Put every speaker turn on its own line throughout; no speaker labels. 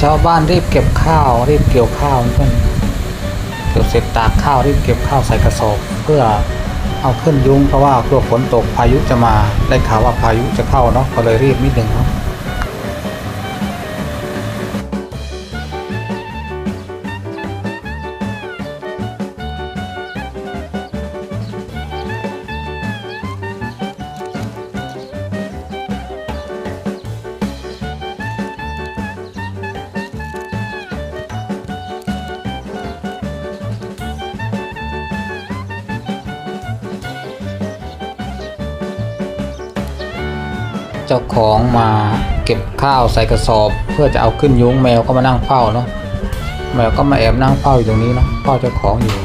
ชาวบ้านรีบเก็บข้าวรีบเกี่ยวข้าวเพื่อนเก็บเสร็จตากข้าวรีบเก็บข้าวใส่กระสอบเพื่อเอาขึ้นยุ้งเพราะว่ากลัวฝนตกพายุจะมาได้ข่าวว่าพายุจะเข้าเนาะก็เลยรีบนิดหนึ่งเนาะ เจ้าของมาเก็บข้าวใส่กระสอบ เพื่อจะเอาขึ้นยุ้งแมวก็มานั่งเฝ้าเนาะแมวก็มาแอบนั่งเฝ้าอยู่ตรงนี้เนาะเฝ้าเจ้าของอยู่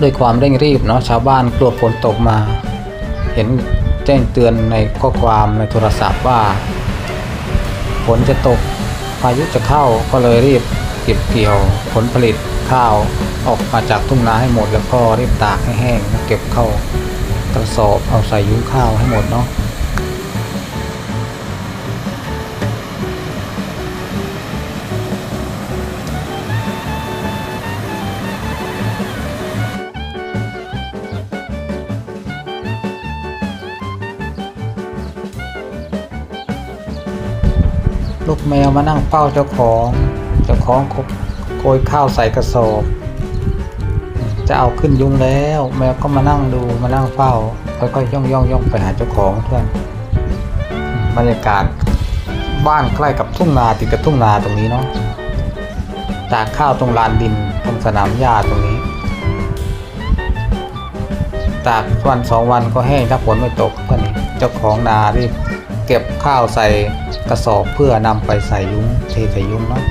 ด้วยความเร่งรีบเนาะชาวบ้านกลัวฝนตกมา เห็นแจ้งเตือนในข้อความในโทรศัพท์ว่าฝนจะตกพายุจะเข้าก็เลยรีบเก็บเกี่ยวผลผลิตข้าวออกมาจากทุ่งนาให้หมด แล้วก็รีบตากให้แห้งแล้วเก็บเข้ากระสอบเอาใส่ยุ้งข้าวให้หมดเนาะ ลูกแมวมานั่งเฝ้าเจ้าของเจ้าของโกยข้าวใส่กระสอบ จะเอาขึ้นยุงแล้ว แมวก็มานั่งดูมานั่งเฝ้าค่อยๆย่องย่องย่องไปหาเจ้าของเพื่อนบรรยากาศบ้านใกล้กับทุ่งนาติดกับทุ่งนาตรงนี้เนาะตากข้าวตรงลานดินตรงสนามหญ้าตรงนี้ ตากวันสองวันก็แห้งถ้าฝนไม่ตกเพื่เจ้าของนารีบ เก็บข้าวใส่กระสอบเพื่อนำไปใส่ยุ้งเทใส่ยุ้งเนาะ